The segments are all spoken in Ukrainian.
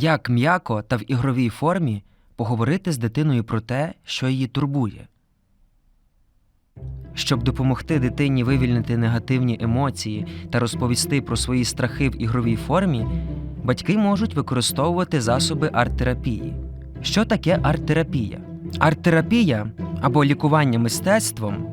Як м'яко та в ігровій формі поговорити з дитиною про те, що її турбує. Щоб допомогти дитині вивільнити негативні емоції та розповісти про свої страхи в ігровій формі, батьки можуть використовувати засоби арт-терапії. Що таке арт-терапія? Арт-терапія або лікування мистецтвом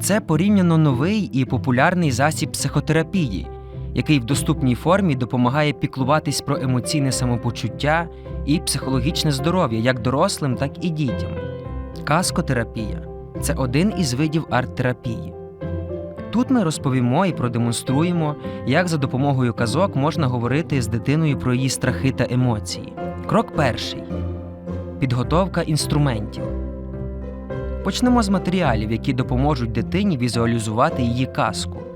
це порівняно новий і популярний засіб психотерапії, який в доступній формі допомагає піклуватись про емоційне самопочуття і психологічне здоров'я як дорослим, так і дітям. Каскотерапія це один із видів арт-терапії. Тут ми розповімо і продемонструємо, як за допомогою казок можна говорити з дитиною про її страхи та емоції. Крок перший підготовка інструментів. Почнемо з матеріалів, які допоможуть дитині візуалізувати її казку.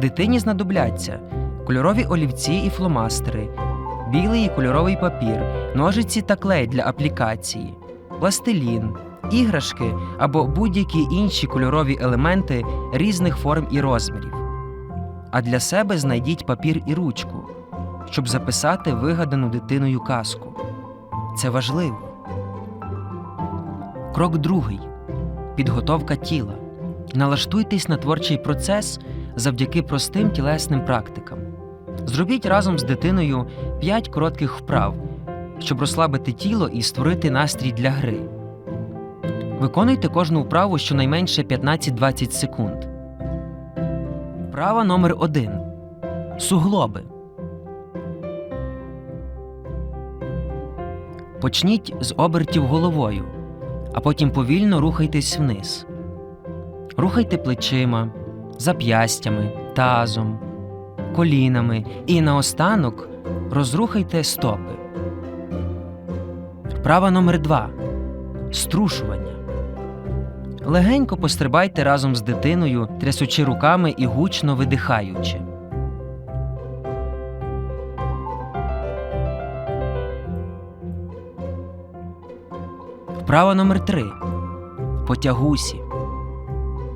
Дитині знадобляться кольорові олівці і фломастери, білий і кольоровий папір, ножиці та клей для аплікації, пластилін, іграшки або будь-які інші кольорові елементи різних форм і розмірів. А для себе знайдіть папір і ручку, щоб записати вигадану дитиною казку. Це важливо. Крок другий підготовка тіла. Налаштуйтесь на творчий процес завдяки простим тілесним практикам. Зробіть разом з дитиною 5 коротких вправ, щоб розслабити тіло і створити настрій для гри. Виконуйте кожну вправу щонайменше 15-20 секунд. Вправа номер 1 Суглоби. Почніть з обертів головою, а потім повільно рухайтесь вниз. Рухайте плечима, зап'ястями, тазом, колінами і наостанок розрухайте стопи. Вправа номер 2 Струшування. Легенько пострибайте разом з дитиною, трясучи руками і гучно видихаючи. Вправа номер 3 Потягусі.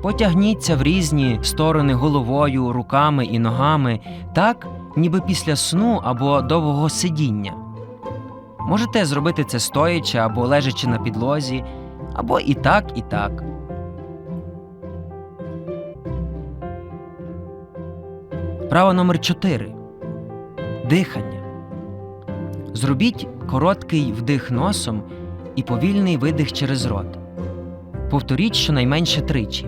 Потягніться в різні сторони головою, руками і ногами, так, ніби після сну або довгого сидіння. Можете зробити це стоячи або лежачи на підлозі, або і так, і так. Вправа номер 4 Дихання. Зробіть короткий вдих носом і повільний видих через рот. Повторіть щонайменше тричі.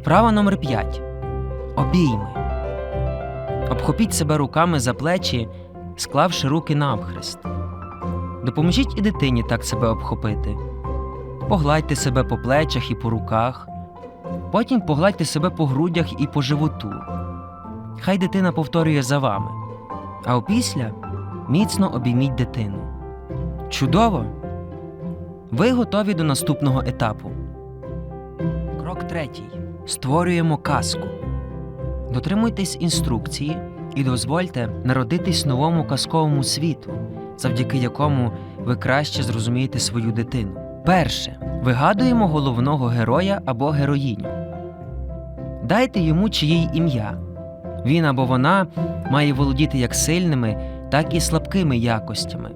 Вправа номер 5 Обійми. Обхопіть себе руками за плечі, склавши руки навхрест. Допоможіть і дитині так себе обхопити. Погладьте себе по плечах і по руках. Потім погладьте себе по грудях і по животу. Хай дитина повторює за вами. А опісля міцно обійміть дитину. Чудово! Ви готові до наступного етапу. Крок третій. Створюємо казку. Дотримуйтесь інструкції і дозвольте народитись новому казковому світу, завдяки якому ви краще зрозумієте свою дитину. Перше. Вигадуємо головного героя або героїню. Дайте йому чиїй ім'я. Він або вона має володіти як сильними, так і слабкими якостями.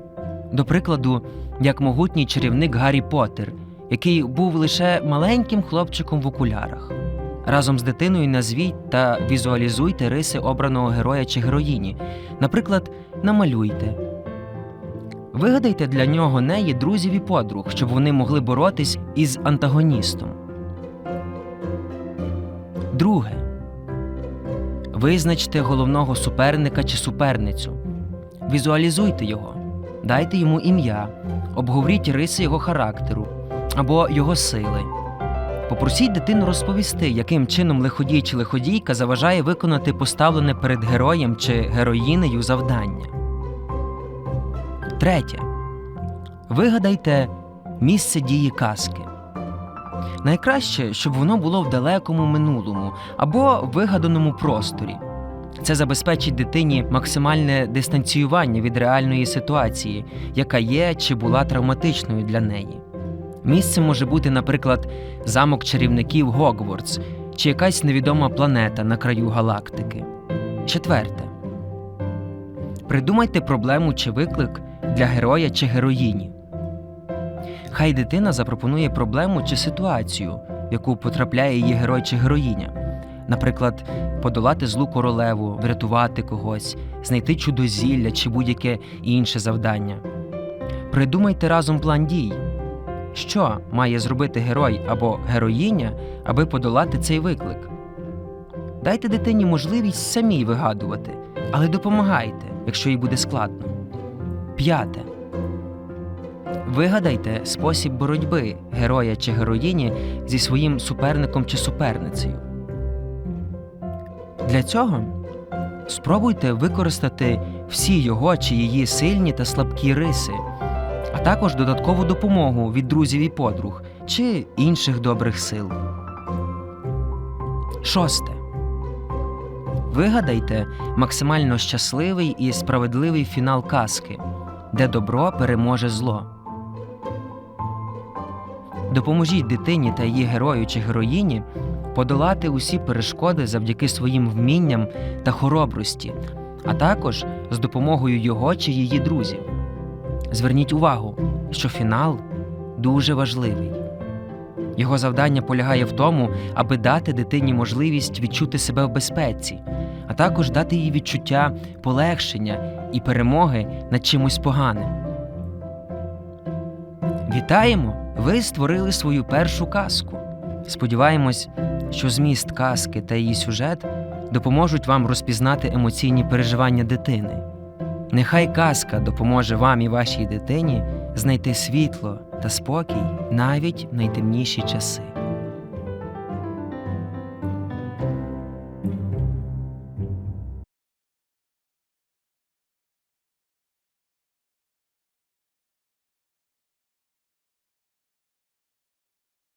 До прикладу, як могутній чарівник Гаррі Поттер, який був лише маленьким хлопчиком в окулярах. Разом з дитиною назвіть та візуалізуйте риси обраного героя чи героїні. Наприклад, намалюйте. Вигадайте для нього неї друзів і подруг, щоб вони могли боротись із антагоністом. Друге. Визначте головного суперника чи суперницю. Візуалізуйте його, дайте йому ім'я, обговоріть риси його характеру або його сили. Попросіть дитину розповісти, яким чином лиходій чи лиходійка заважає виконати поставлене перед героєм чи героїнею завдання. Третє. Вигадайте місце дії казки. Найкраще, щоб воно було в далекому минулому або вигаданому просторі. Це забезпечить дитині максимальне дистанціювання від реальної ситуації, яка є чи була травматичною для неї. Місцем може бути, наприклад, замок чарівників Гогвардс чи якась невідома планета на краю галактики. Четверте. Придумайте проблему чи виклик для героя чи героїні. Хай дитина запропонує проблему чи ситуацію, в яку потрапляє її герой чи героїня. Наприклад, подолати злу королеву, врятувати когось, знайти чудозілля чи будь-яке інше завдання. Придумайте разом план дій. Що має зробити герой або героїня, аби подолати цей виклик? Дайте дитині можливість самій вигадувати, але допомагайте, якщо їй буде складно. П'яте. Вигадайте спосіб боротьби героя чи героїні зі своїм суперником чи суперницею. Для цього спробуйте використати всі його чи її сильні та слабкі риси, також додаткову допомогу від друзів і подруг чи інших добрих сил. Шосте. Вигадайте максимально щасливий і справедливий фінал казки, де добро переможе зло. Допоможіть дитині та її герою чи героїні подолати усі перешкоди завдяки своїм вмінням та хоробрості, а також з допомогою його чи її друзів. Зверніть увагу, що фінал дуже важливий. Його завдання полягає в тому, аби дати дитині можливість відчути себе в безпеці, а також дати їй відчуття полегшення і перемоги над чимось поганим. Вітаємо! Ви створили свою першу казку. Сподіваємось, що зміст казки та її сюжет допоможуть вам розпізнати емоційні переживання дитини. Нехай казка допоможе вам і вашій дитині знайти світло та спокій навіть в найтемніші часи.